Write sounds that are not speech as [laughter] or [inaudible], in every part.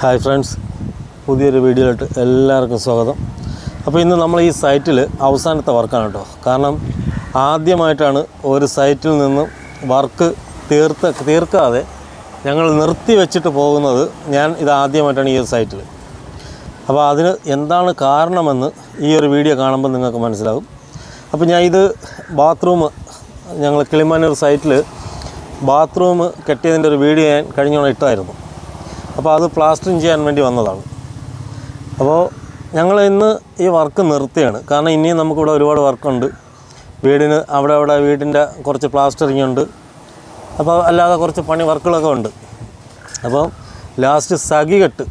Hi friends പുതിയൊരു വീഡിയോയിലോട്ട് എല്ലാവർക്കും സ്വാഗതം. അപ്പോൾ ഇന്ന് നമ്മൾ ഈ സൈറ്റിൽ അവസാനത്തെ വർക്കാണ് കേട്ടോ. കാരണം ആദ്യമായിട്ടാണ് ഒരു സൈറ്റിൽ നിന്നും വർക്ക് തീർത്ത തീർക്കാതെ ഞങ്ങൾ നിർത്തി വെച്ചിട്ട് പോകുന്നത് ഞാൻ ഇത് ആദ്യമായിട്ടാണ് ഈ ഒരു സൈറ്റിൽ. അപ്പോൾ അതിന് എന്താണ് കാരണമെന്ന് ഈ ഒരു വീഡിയോ കാണുമ്പോൾ നിങ്ങൾക്ക് മനസ്സിലാകും. അപ്പോൾ ഞാൻ ഇത് ബാത്റൂം ഞങ്ങൾ കിളിമാനൂർ സൈറ്റിൽ ബാത്റൂം കെട്ടിയതിന്റെ ഒരു വീഡിയോ ഞാൻ കഴിഞ്ഞോണം ഇട്ടായിരുന്നു. അപ്പോൾ അത് പ്ലാസ്റ്ററിങ് ചെയ്യാൻ വേണ്ടി വന്നതാണ്. അപ്പോൾ ഞങ്ങൾ ഇന്ന് ഈ വർക്ക് നിർത്തിയാണ് കാരണം ഇനിയും നമുക്കിവിടെ ഒരുപാട് വർക്കുണ്ട്. വീടിന് അവിടെ അവിടെ വീടിന്റെ കുറച്ച് പ്ലാസ്റ്ററിങ് ഉണ്ട്. അപ്പോൾ അല്ലാതെ കുറച്ച് പണി വർക്കുകളൊക്കെ ഉണ്ട്. അപ്പോൾ ലാസ്റ്റ് സഖികെട്ട്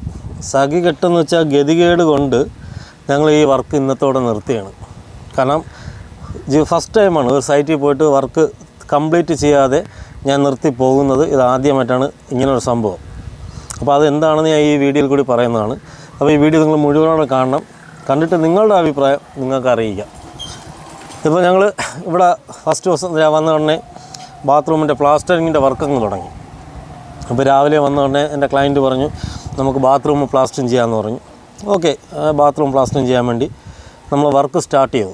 സഖികെട്ടെന്ന് വെച്ചാൽ ഗതികേട് കൊണ്ട് ഞങ്ങൾ ഈ വർക്ക് ഇന്നത്തോടെ നിർത്തിയാണ് കാരണം ഫസ്റ്റ് ടൈമാണ് ഒരു സൈറ്റിൽ പോയിട്ട് വർക്ക് കംപ്ലീറ്റ് ചെയ്യാതെ ഞാൻ നിർത്തി പോകുന്നത്. ഇത് ആദ്യമായിട്ടാണ് ഇങ്ങനൊരു സംഭവം. അപ്പോൾ അതെന്താണെന്ന് ഞാൻ ഈ വീഡിയോയിൽ കൂടി പറയുന്നതാണ്. അപ്പോൾ ഈ വീഡിയോ നിങ്ങൾ മുഴുവനോടെ കാണണം. കണ്ടിട്ട് നിങ്ങളുടെ അഭിപ്രായം നിങ്ങൾക്ക് അറിയിക്കാം. ഇപ്പോൾ ഞങ്ങൾ ഇവിടെ ഫസ്റ്റ് ദിവസം വന്ന ഉടനെ ബാത്റൂമിന്റെ പ്ലാസ്റ്ററിങ്ങിന്റെ വർക്കങ്ങ് തുടങ്ങി. അപ്പോൾ രാവിലെ വന്ന ഉടനെ എന്റെ ക്ലയന്റ് പറഞ്ഞു നമുക്ക് ബാത്റൂം പ്ലാസ്റ്ററിങ് ചെയ്യാമെന്ന് പറഞ്ഞു. ഓക്കെ ബാത്റൂം പ്ലാസ്റ്ററിങ് ചെയ്യാൻ വേണ്ടി നമ്മൾ വർക്ക് സ്റ്റാർട്ട് ചെയ്തു.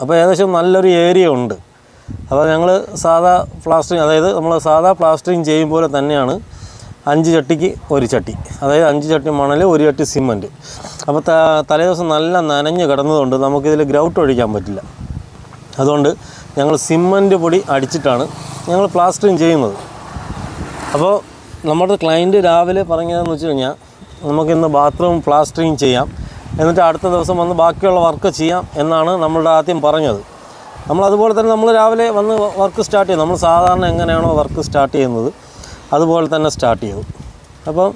അപ്പോൾ ഏകദേശം നല്ലൊരു ഏരിയ ഉണ്ട്. അപ്പോൾ ഞങ്ങൾ സാധാ പ്ലാസ്റ്ററിങ് അതായത് നമ്മൾ സാധാ പ്ലാസ്റ്ററിങ് ചെയ്യും പോലെ തന്നെയാണ് അഞ്ച് ചട്ടിക്ക് ഒരു ചട്ടി. അതായത് അഞ്ച് ചട്ടി മണൽ ഒരു ചട്ടി സിമന്റ് അപ്പോൾ ത തലേദിവസം നല്ല നനഞ്ഞ് കിടന്നതുകൊണ്ട് നമുക്കിതിൽ ഗ്രൗട്ട് ഒഴിക്കാൻ പറ്റില്ല. അതുകൊണ്ട് ഞങ്ങൾ സിമന്റ് പൊടി അടിച്ചിട്ടാണ് ഞങ്ങൾ പ്ലാസ്റ്ററിങ് ചെയ്യുന്നത്. അപ്പോൾ നമ്മുടെ ക്ലയന്റ് രാവിലെ പറഞ്ഞതെന്ന് വെച്ച് കഴിഞ്ഞാൽ നമുക്കിന്ന് ബാത്റൂം പ്ലാസ്റ്ററിങ് ചെയ്യാം. എന്നിട്ട് അടുത്ത ദിവസം വന്ന് ബാക്കിയുള്ള വർക്ക് ചെയ്യാം എന്നാണ് നമ്മളുടെ ആദ്യം പറഞ്ഞത്. നമ്മൾ അതുപോലെ തന്നെ നമ്മൾ രാവിലെ വന്ന് വർക്ക് സ്റ്റാർട്ട് ചെയ്യും. നമ്മൾ സാധാരണ എങ്ങനെയാണോ വർക്ക് സ്റ്റാർട്ട് ചെയ്യുന്നത്. അതുപോലെ തന്നെ സ്റ്റാർട്ട് ചെയ്തു. അപ്പം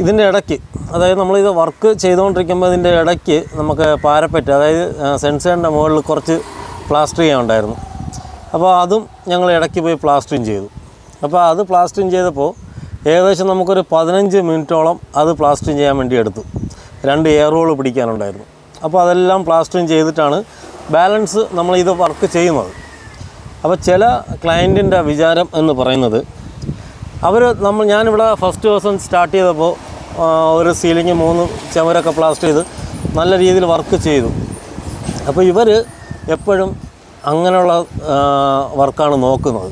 ഇതിന്റെ ഇടയ്ക്ക് അതായത് നമ്മളിത് വർക്ക് ചെയ്തുകൊണ്ടിരിക്കുമ്പോൾ ഇതിന്റെ ഇടയ്ക്ക് നമുക്ക് പാരപ്പറ്റ് അതായത് സെൻസറിന്റെ മുകളിൽ കുറച്ച് പ്ലാസ്റ്റർ ചെയ്യാനുണ്ടായിരുന്നു അപ്പോൾ അതും ഞങ്ങൾ ഇടയ്ക്ക് പോയി പ്ലാസ്റ്ററിങ് ചെയ്തു. അപ്പോൾ അത് പ്ലാസ്റ്ററിങ് ചെയ്തപ്പോൾ ഏകദേശം നമുക്കൊരു പതിനഞ്ച് മിനിറ്റോളം അത് പ്ലാസ്റ്ററിങ് ചെയ്യാൻ വേണ്ടി എടുത്തു. രണ്ട് എയർ റോൾ പിടിക്കാനുണ്ടായിരുന്നു. അപ്പോൾ അതെല്ലാം പ്ലാസ്റ്ററിങ് ചെയ്തിട്ടാണ് ബാലൻസ് നമ്മൾ ഇത് വർക്ക് ചെയ്യുന്നത്. അപ്പോൾ ചില ക്ലയന്റിന്റെ വിചാരം എന്ന് പറയുന്നത് അവർ നമ്മൾ ഞാനിവിടെ ഫസ്റ്റ് ദിവസം സ്റ്റാർട്ട് ചെയ്തപ്പോൾ ഒരു സീലിംഗ് മൂന്ന് ചുമരൊക്കെ പ്ലാസ്റ്റർ ചെയ്ത് നല്ല രീതിയിൽ വർക്ക് ചെയ്തു. അപ്പോൾ ഇവർ എപ്പോഴും അങ്ങനെയുള്ള വർക്കാണ് നോക്കുന്നത്.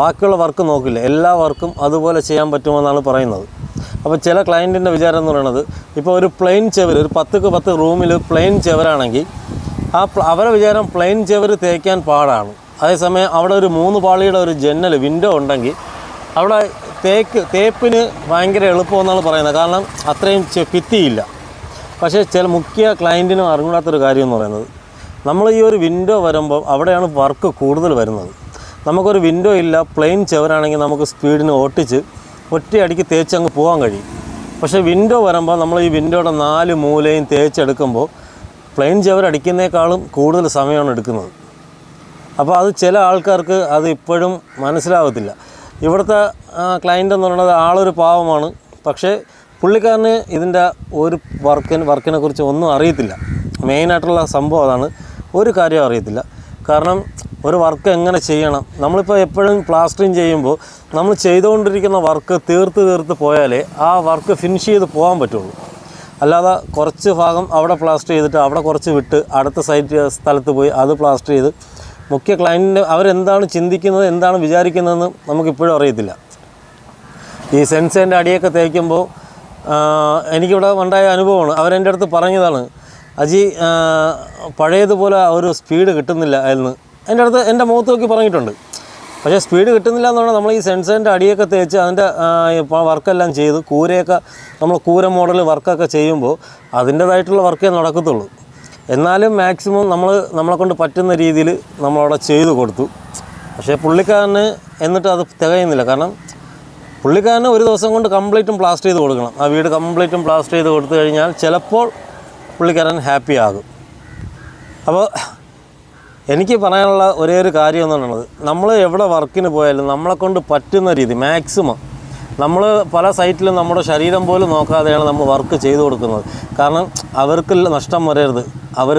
ബാക്കിയുള്ള വർക്ക് നോക്കില്ല. എല്ലാ വർക്കും അതുപോലെ ചെയ്യാൻ പറ്റുമെന്നാണ് പറയുന്നത്. അപ്പോൾ ചില ക്ലയന്റിന്റെ വിചാരം എന്ന് പറയുന്നത് ഇപ്പോൾ ഒരു പ്ലെയിൻ ചെവർ ഒരു പത്തുക്ക് പത്ത് റൂമിൽ പ്ലെയിൻ ചെവരാണെങ്കിൽ ആ അവരെ വിചാരം പ്ലെയിൻ ചെവർ തേക്കാൻ പാടാണ്. അതേസമയം അവിടെ ഒരു മൂന്ന് പാളിയുടെ ഒരു ജന്നൽ വിൻഡോ ഉണ്ടെങ്കിൽ അവിടെ തേക്ക് തേപ്പിന് ഭയങ്കര എളുപ്പമെന്നാണ് പറയുന്നത്. കാരണം അത്രയും ഭിത്തിയില്ല. പക്ഷേ ചില മുഖ്യ ക്ലയന്റിനും അറിഞ്ഞൂടാത്തൊരു കാര്യം എന്ന് പറയുന്നത് നമ്മൾ ഈ ഒരു വിൻഡോ വരുമ്പോൾ അവിടെയാണ് വർക്ക് കൂടുതൽ വരുന്നത്. നമുക്കൊരു വിൻഡോ ഇല്ല പ്ലെയിൻ ചെവരാണെങ്കിൽ നമുക്ക് സ്പീഡിന് ഓട്ടിച്ച് ഒറ്റയടിക്ക് തേച്ച് അങ്ങ് പോകാൻ കഴിയും. പക്ഷേ വിൻഡോ വരുമ്പോൾ നമ്മൾ ഈ വിൻഡോയുടെ നാല് മൂലയും തേച്ചെടുക്കുമ്പോൾ പ്ലെയിൻ ചെവരടിക്കുന്നേക്കാളും കൂടുതൽ സമയമാണ് എടുക്കുന്നത്. അപ്പോൾ അത് ചില ആൾക്കാർക്ക് അത് ഇപ്പോഴും മനസ്സിലാവത്തില്ല. ഇവിടുത്തെ ക്ലയന്റ് എന്ന് പറയുന്നത് ആളൊരു പാവമാണ്. പക്ഷേ പുള്ളിക്കാരന് ഇതിന്റെ ഒരു വർക്കിന് വർക്കിനെ കുറിച്ച് ഒന്നും അറിയത്തില്ല. മെയിനായിട്ടുള്ള സംഭവം അതാണ്. ഒരു കാര്യം അറിയത്തില്ല. കാരണം ഒരു വർക്ക് എങ്ങനെ ചെയ്യണം? നമ്മളിപ്പോൾ എപ്പോഴും പ്ലാസ്റ്ററിങ് ചെയ്യുമ്പോൾ നമ്മൾ ചെയ്തുകൊണ്ടിരിക്കുന്ന വർക്ക് തീർത്ത് തീർത്ത് പോയാലേ ആ വർക്ക് ഫിനിഷ് ചെയ്ത് പോകാൻ പറ്റുള്ളൂ. അല്ലാതെ കുറച്ച് ഭാഗം അവിടെ പ്ലാസ്റ്റർ ചെയ്തിട്ട് അവിടെ കുറച്ച് വിട്ട് അടുത്ത സൈറ്റ് സ്ഥലത്ത് പോയി അത് പ്ലാസ്റ്റർ ചെയ്ത് മുഖ്യ ക്ലയന്റിന് അവരെന്താണ് ചിന്തിക്കുന്നത് എന്താണ് വിചാരിക്കുന്നതെന്ന് നമുക്കിപ്പോഴും അറിയത്തില്ല. ഈ സെൻസേന്റെ അടിയൊക്കെ തേക്കുമ്പോൾ എനിക്കിവിടെ ഉണ്ടായ അനുഭവമാണ്. അവരെന്റെ അടുത്ത് പറഞ്ഞതാണ് അജി പഴയതുപോലെ ഒരു സ്പീഡ് കിട്ടുന്നില്ല എന്ന്. എന്റെ അടുത്ത് എന്റെ മുഖത്ത് നോക്കി പറഞ്ഞിട്ടുണ്ട്. പക്ഷേ സ്പീഡ് കിട്ടുന്നില്ല എന്ന് പറഞ്ഞാൽ നമ്മൾ ഈ സെൻസറിന്റെ അടിയൊക്കെ തേച്ച് അതിന്റെ വർക്കെല്ലാം ചെയ്ത് കൂരയൊക്കെ നമ്മൾ കൂര മോഡൽ വർക്കൊക്കെ ചെയ്യുമ്പോൾ അതിന്റേതായിട്ടുള്ള വർക്കേ നടക്കത്തുള്ളൂ. എന്നാലും മാക്സിമം നമ്മൾ നമ്മളെ കൊണ്ട് പറ്റുന്ന രീതിയിൽ നമ്മളവിടെ ചെയ്തു കൊടുത്തു. പക്ഷേ പുള്ളിക്കാരന് എന്നിട്ട് അത് തികയുന്നില്ല. കാരണം പുള്ളിക്കാരന് ഒരു ദിവസം കൊണ്ട് കംപ്ലീറ്റും പ്ലാസ്റ്റർ ചെയ്ത് കൊടുക്കണം. ആ വീട് കംപ്ലീറ്റും പ്ലാസ്റ്റർ ചെയ്ത് കൊടുത്തു കഴിഞ്ഞാൽ ചിലപ്പോൾ പുള്ളിക്കാരൻ ഹാപ്പി ആകും. അപ്പോൾ എനിക്ക് പറയാനുള്ള ഒരേ ഒരു കാര്യം എന്ന് പറയുന്നത് നമ്മൾ എവിടെ വർക്കിന് പോയാലും നമ്മളെ കൊണ്ട് പറ്റുന്ന രീതി മാക്സിമം നമ്മൾ പല സൈറ്റിലും നമ്മുടെ ശരീരം പോലും നോക്കാതെയാണ് നമ്മൾ വർക്ക് ചെയ്തു കൊടുക്കുന്നത്. കാരണം അവർക്ക് നഷ്ടം വരരുത്. അവർ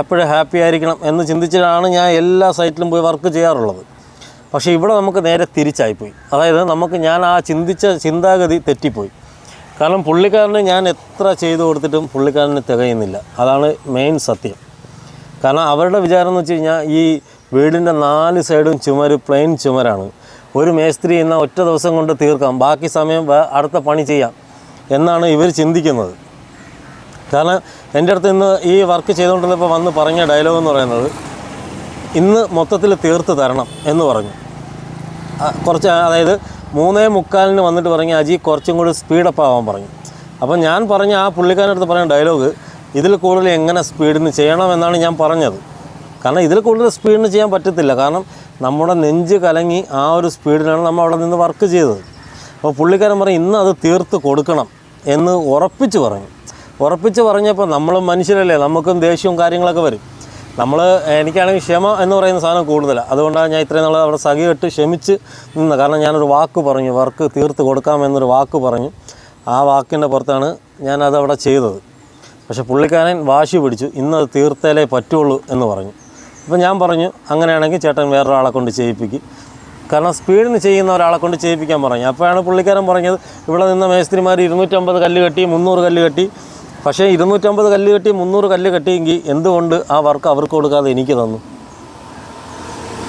എപ്പോഴും ഹാപ്പി ആയിരിക്കണം എന്ന് ചിന്തിച്ചിട്ടാണ് ഞാൻ എല്ലാ സൈറ്റിലും പോയി വർക്ക് ചെയ്യാറുള്ളത്. പക്ഷേ ഇവിടെ നമുക്ക് നേരെ തിരിച്ചായിപ്പോയി. അതായത് നമുക്ക് ഞാൻ ആ ചിന്തിച്ച ചിന്താഗതി തെറ്റിപ്പോയി. കാരണം പുള്ളിക്കാരന് ഞാൻ എത്ര ചെയ്തു കൊടുത്തിട്ടും പുള്ളിക്കാരന് തികയുന്നില്ല. അതാണ് മെയിൻ സത്യം. കാരണം അവരുടെ വിചാരം എന്ന് വെച്ച് കഴിഞ്ഞാൽ ഈ വീടിന്റെ നാല് സൈഡും ചുമര് പ്ലെയിൻ ചുമരാണ്. ഒരു മേസ്ത്രി എന്ന ഒറ്റ ദിവസം കൊണ്ട് തീർക്കാം. ബാക്കി സമയം അടുത്ത പണി ചെയ്യാം എന്നാണ് ഇവർ ചിന്തിക്കുന്നത്. കാരണം എന്റെ അടുത്ത് ഇന്ന് ഈ വർക്ക് ചെയ്തുകൊണ്ടിരുന്നപ്പോൾ വന്ന് പറഞ്ഞ ഡയലോഗ് എന്ന് പറയുന്നത് ഇന്ന് മൊത്തത്തിൽ തീർത്ത് തരണം എന്ന് പറഞ്ഞു. കുറച്ച് അതായത് മൂന്നേ മുക്കാലിന് വന്നിട്ട് പറഞ്ഞു അജി കുറച്ചും കൂടി സ്പീഡപ്പ് ആവാൻ പറഞ്ഞു. അപ്പോൾ ഞാൻ പറഞ്ഞ ആ പുള്ളിക്കാരന്റെ അടുത്ത് പറഞ്ഞ ഡയലോഗ് ഇതിൽ കൂടുതൽ എങ്ങനെ സ്പീഡിന് ചെയ്യണമെന്നാണ് ഞാൻ പറഞ്ഞത്. കാരണം ഇതിൽ കൂടുതൽ സ്പീഡിന് ചെയ്യാൻ പറ്റത്തില്ല. കാരണം നമ്മുടെ നെഞ്ച് കലങ്ങി ആ ഒരു സ്പീഡിലാണ് നമ്മൾ അവിടെ നിന്ന് വർക്ക് ചെയ്തത്. അപ്പോൾ പുള്ളിക്കാരൻ പറയും ഇന്ന് അത് തീർത്ത് കൊടുക്കണം എന്ന് ഉറപ്പിച്ച് പറഞ്ഞു. ഉറപ്പിച്ച് പറഞ്ഞപ്പോൾ നമ്മൾ മനുഷ്യരല്ലേ നമുക്കും ദേഷ്യവും കാര്യങ്ങളൊക്കെ വരും. നമ്മൾ എനിക്കാണെങ്കിൽ ക്ഷമ എന്ന് പറയുന്ന സാധനം കൂടുതലാണ്. അതുകൊണ്ടാണ് ഞാൻ ഇത്രയും നാൾ അവിടെ സഖി കെട്ട് ക്ഷമിച്ച് നിന്ന്. കാരണം ഞാനൊരു വാക്ക് പറഞ്ഞു വർക്ക് തീർത്ത് കൊടുക്കാമെന്നൊരു വാക്ക് പറഞ്ഞു. ആ വാക്കിന്റെ പുറത്താണ് ഞാനത് അവിടെ ചെയ്തത്. പക്ഷേ പുള്ളിക്കാരൻ വാശി പിടിച്ചു ഇന്നത് തീർത്തേലേ പറ്റുള്ളൂ എന്ന് പറഞ്ഞു. അപ്പോൾ ഞാൻ പറഞ്ഞു അങ്ങനെയാണെങ്കിൽ ചേട്ടൻ വേറൊരാളെ കൊണ്ട് ചെയ്യിപ്പിക്കും. കാരണം സ്പീഡിന് ചെയ്യുന്ന ഒരാളെ കൊണ്ട് ചെയ്യിപ്പിക്കാൻ പറഞ്ഞു. അപ്പോഴാണ് പുള്ളിക്കാരൻ പറഞ്ഞത് ഇവിടെ നിന്ന മേസ്ത്രിമാർ ഇരുന്നൂറ്റമ്പത് കല്ല് കെട്ടി മുന്നൂറ് കല്ല് കെട്ടി. പക്ഷേ ഇരുന്നൂറ്റമ്പത് കല്ല് കെട്ടി മുന്നൂറ് കല്ല് കെട്ടിയെങ്കിൽ എന്തുകൊണ്ട് ആ വർക്ക് അവർക്ക് കൊടുക്കാതെ എനിക്ക് തന്നു?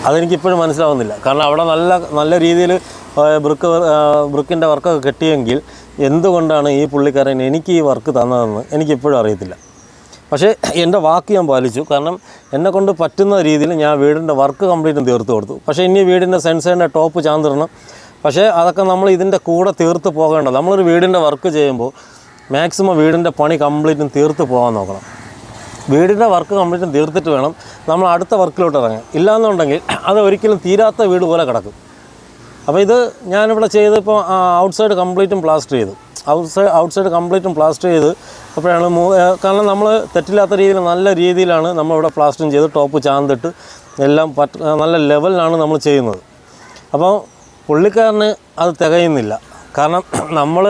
അതെനിക്കിപ്പോഴും മനസ്സിലാവുന്നില്ല. കാരണം അവിടെ നല്ല നല്ല രീതിയിൽ ബ്രിക്ക് ബ്രിക്കിന്റെ വർക്കൊക്കെ കെട്ടിയെങ്കിൽ എന്തുകൊണ്ടാണ് ഈ പുള്ളിക്കാരൻ എനിക്ക് ഈ വർക്ക് തന്നതെന്ന് എനിക്കിപ്പോഴും അറിയത്തില്ല. പക്ഷേ എന്റെ വാക്ക് ഞാൻ പാലിച്ചു. കാരണം എന്നെ കൊണ്ട് പറ്റുന്ന രീതിയിൽ ഞാൻ വീടിന്റെ വർക്ക് കംപ്ലീറ്റും തീർത്ത് കൊടുത്തു. പക്ഷേ ഇനി വീടിന്റെ സെൻസറിന്റെ ടോപ്പ് ചാന്തിരണം പക്ഷേ അതൊക്കെ നമ്മൾ ഇതിന്റെ കൂടെ തീർത്ത് പോകേണ്ടത് നമ്മളൊരു വീടിന്റെ വർക്ക് ചെയ്യുമ്പോൾ മാക്സിമം വീടിന്റെ പണി കംപ്ലീറ്റും തീർത്ത് പോകാൻ നോക്കണം. വീടിന്റെ വർക്ക് കംപ്ലീറ്റും തീർത്തിട്ട് വേണം നമ്മൾ അടുത്ത വർക്കിലോട്ട് ഇറങ്ങാൻ. ഇല്ലാന്നുണ്ടെങ്കിൽ അത് ഒരിക്കലും തീരാത്ത വീട് പോലെ കിടക്കും. അപ്പോൾ ഇത് ഞാനിവിടെ ചെയ്ത് ഇപ്പോൾ ഔട്ട് സൈഡ് കംപ്ലീറ്റും പ്ലാസ്റ്റർ ചെയ്തു. ഔട്ട് സൈഡ് കംപ്ലീറ്റും പ്ലാസ്റ്റർ ചെയ്ത് അപ്പോഴാണ് മൂ കാരണം നമ്മൾ തെറ്റില്ലാത്ത രീതിയിൽ നല്ല രീതിയിലാണ് നമ്മളിവിടെ പ്ലാസ്റ്ററിങ് ചെയ്ത് ടോപ്പ് ചാന്തിട്ട് എല്ലാം പറ്റ നല്ല ലെവലിലാണ് നമ്മൾ ചെയ്യുന്നത്. അപ്പോൾ പുള്ളിക്കാരന് അത് തികയുന്നില്ല. കാരണം [clears throat] നമ്മൾ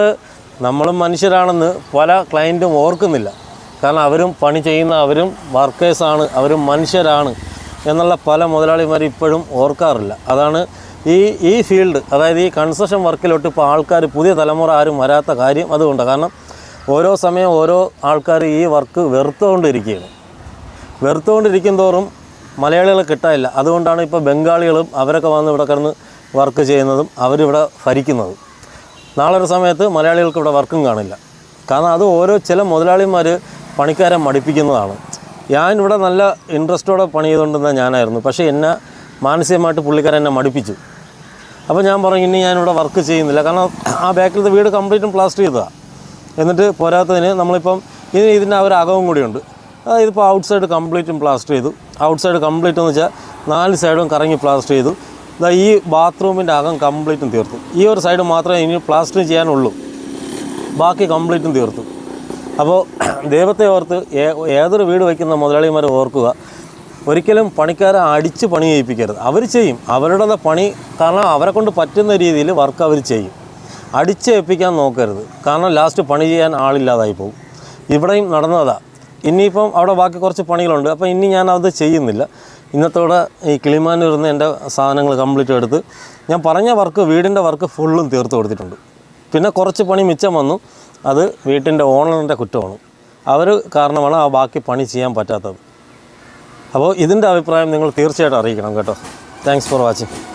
നമ്മളും മനുഷ്യരാണെന്ന് പല ക്ലയന്റും ഓർക്കുന്നില്ല. കാരണം അവരും പണി ചെയ്യുന്ന അവരും വർക്കേഴ്സാണ് അവരും മനുഷ്യരാണ് എന്നുള്ള പല മുതലാളിമാരും ഇപ്പോഴും ഓർക്കാറില്ല. അതാണ് ഈ ഈ ഫീൽഡ് അതായത് ഈ കൺസ്ട്രക്ഷൻ വർക്കിലോട്ട് ഇപ്പോൾ ആൾക്കാർ പുതിയ തലമുറ ആരും വരാത്ത കാര്യം അതുകൊണ്ടാണ് കാരണം ഓരോ സമയം ഓരോ ആൾക്കാർ ഈ വർക്ക് വെറുത്തുകൊണ്ടിരിക്കുകയാണ്. വെറുത്തുകൊണ്ടിരിക്കും തോറും മലയാളികളെ കിട്ടാനില്ല. അതുകൊണ്ടാണ് ഇപ്പോൾ ബംഗാളികളും അവരൊക്കെ വന്ന് ഇവിടെ കിടന്ന് വർക്ക് ചെയ്യുന്നതും അവരിവിടെ ഭരിക്കുന്നതും. നാളെ ഒരു സമയത്ത് മലയാളികൾക്ക് ഇവിടെ വർക്കും കാണില്ല. കാരണം അത് ഓരോ ചില മുതലാളിമാർ പണിക്കാരെ മടിപ്പിക്കുന്നതാണ്. ഞാൻ ഇവിടെ നല്ല ഇൻട്രസ്റ്റോടെ പണി ചെയ്തുകൊണ്ടിരുന്ന ഞാനായിരുന്നു. പക്ഷേ എന്നെ മാനസികമായിട്ട് പുള്ളിക്കാരൻ എന്നെ മടിപ്പിച്ചു. അപ്പോൾ ഞാൻ പറഞ്ഞു ഇനി ഞാനിവിടെ വർക്ക് ചെയ്യുന്നില്ല. കാരണം ആ ബാക്കിലത്തെ വീട് കംപ്ലീറ്റും പ്ലാസ്റ്റർ ചെയ്തതാണ് എന്നിട്ട് പോരാത്തതിന് നമ്മളിപ്പം ഇനി ഇതിന്റെ ഒരു അകവും കൂടിയുണ്ട് ഇതിപ്പോൾ ഔട്ട് സൈഡ് കംപ്ലീറ്റും പ്ലാസ്റ്റർ ചെയ്തു. ഔട്ട് സൈഡ് കംപ്ലീറ്റ് എന്ന് വെച്ചാൽ നാല് സൈഡും കറങ്ങി പ്ലാസ്റ്റർ ചെയ്തു. ഇതാ ഈ ബാത്റൂമിന്റെ അകം കംപ്ലീറ്റും തീർത്തു. ഈ ഒരു സൈഡ് മാത്രമേ ഇനി പ്ലാസ്റ്റർ ചെയ്യാനുള്ളൂ. ബാക്കി കംപ്ലീറ്റും തീർത്തു. അപ്പോൾ ദൈവത്തെ ഓർത്ത് ഏതൊരു വീട് വയ്ക്കുന്ന മുതലാളിമാരെ ഓർക്കുക ഒരിക്കലും പണിക്കാരെ അടിച്ച് പണി ചെയ്യിപ്പിക്കരുത്. അവർ ചെയ്യും. അവരുടെ പണി കാരണം അവരെ കൊണ്ട് പറ്റുന്ന രീതിയിൽ വർക്ക് അവർ ചെയ്യും. അടിച്ചേൽപ്പിക്കാൻ നോക്കരുത്. കാരണം ലാസ്റ്റ് പണി ചെയ്യാൻ ആളില്ലാതായി പോകും. ഇവിടെയും നടന്നതാ. ഇനിയിപ്പം അവിടെ ബാക്കി കുറച്ച് പണികളുണ്ട്. അപ്പോൾ ഇനി ഞാൻ അത് ചെയ്യുന്നില്ല. ഇന്നത്തോടെ ഈ കിളിമാനൂരിൽ നിന്ന് എന്റെ സാധനങ്ങൾ കംപ്ലീറ്റ് എടുത്ത് ഞാൻ പറഞ്ഞ വർക്ക് വീടിന്റെ വർക്ക് ഫുള്ളും തീർത്ത് കൊടുത്തിട്ടുണ്ട്. പിന്നെ കുറച്ച് പണി മിച്ചം വന്നു. അത് വീട്ടിന്റെ ഓണറിന്റെ കുറ്റമാണ്. അവർ കാരണമാണ് ആ ബാക്കി പണി ചെയ്യാൻ പറ്റാത്തത്. അപ്പോൾ ഇതിന്റെ അഭിപ്രായം നിങ്ങൾ തീർച്ചയായിട്ടും അറിയിക്കണം കേട്ടോ. Thanks for watching